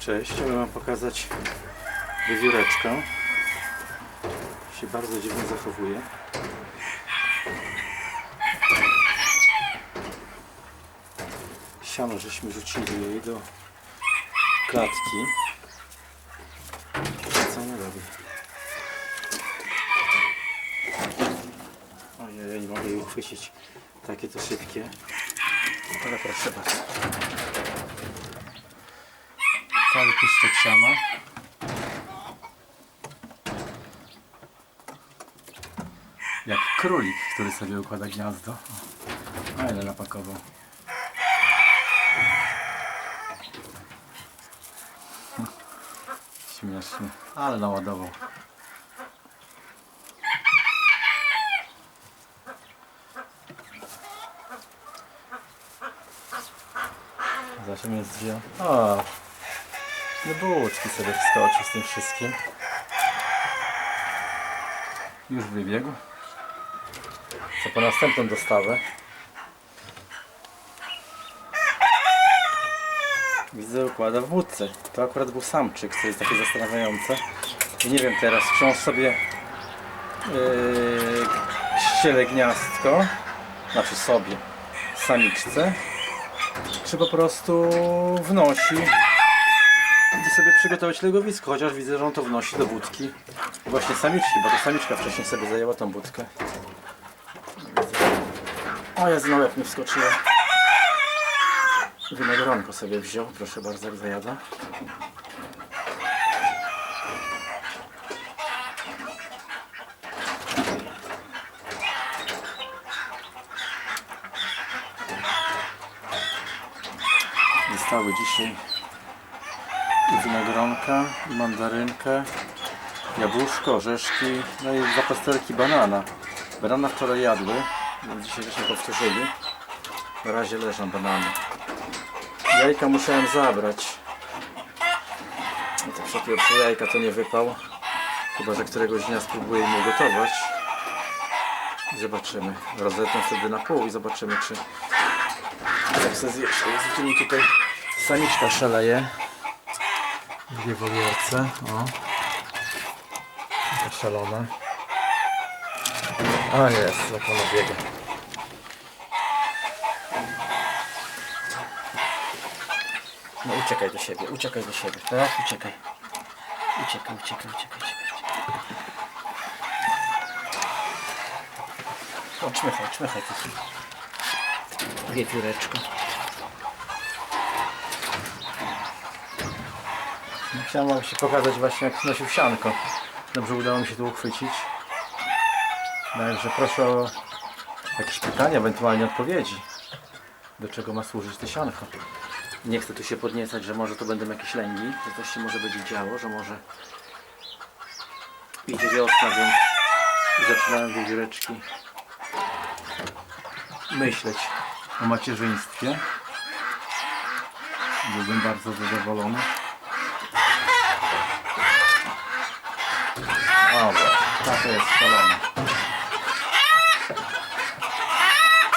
Cześć, chciałbym Wam pokazać wiewióreczkę. Się bardzo dziwnie zachowuje. Siano żeśmy rzucili jej do klatki. Co ona robi? Ojej, nie mogę jej uchwycić. Takie to szybkie. Ale proszę bardzo. Cały pyszczek siana. Jak królik, który sobie układa gniazdo. O, ale napakował. Śmiesznie, ale naładował. Zobaczymy jest drzwi. O, no bułeczki sobie wskoczył z tym wszystkim. Już wybiegł. Co po następną dostawę. Widzę układa w budce. To akurat był samczyk, co jest takie zastanawiające. I nie wiem teraz, czy on sobie yy, ściele gniazdko, znaczy sobie, samiczce, czy po prostu wnosi i sobie przygotować legowisko, chociaż widzę, że on to wnosi do budki właśnie samiczki, bo to samiczka wcześniej sobie zajęła tą budkę. O, ja na łeb mi wskoczyła. Winogronko sobie wziął, proszę bardzo, jak zajada. Zostały dzisiaj winogronka, mandarynkę, jabłuszko, orzeszki, no i dwa pasterki banana. Banana wczoraj jadły, więc dzisiaj też nie powtórzyli. Na razie leżą banany. Jajka musiałem zabrać. No to przy pierwsze jajka to nie wypał. Chyba, że któregoś dnia spróbuję im ugotować. I zobaczymy. Rozetnę wtedy na pół i zobaczymy, czy jak se zjeść. Mi tutaj samiczka szaleje. Dwie wolierce. O. Taka szalona. A jest, jak ona biega. No uciekaj do siebie, uciekaj do siebie, tak? Uciekaj. Uciekaj, uciekaj, uciekaj, uciekaj. O, czmychaj, czmychaj. Wiewióreczko. Chciałem wam się pokazać właśnie jak nosił sianko. Dobrze udało mi się tu uchwycić. Także proszę o jakieś pytania, ewentualnie odpowiedzi. Do czego ma służyć te sianko? Nie chcę tu się podniecać, że może to będą jakieś lęgi, że coś się może będzie działo, że może idzie wiosna, więc zaczynałem wiewióreczki myśleć o macierzyństwie. Byłbym bardzo zadowolony. O, bo, ta to jest szalona.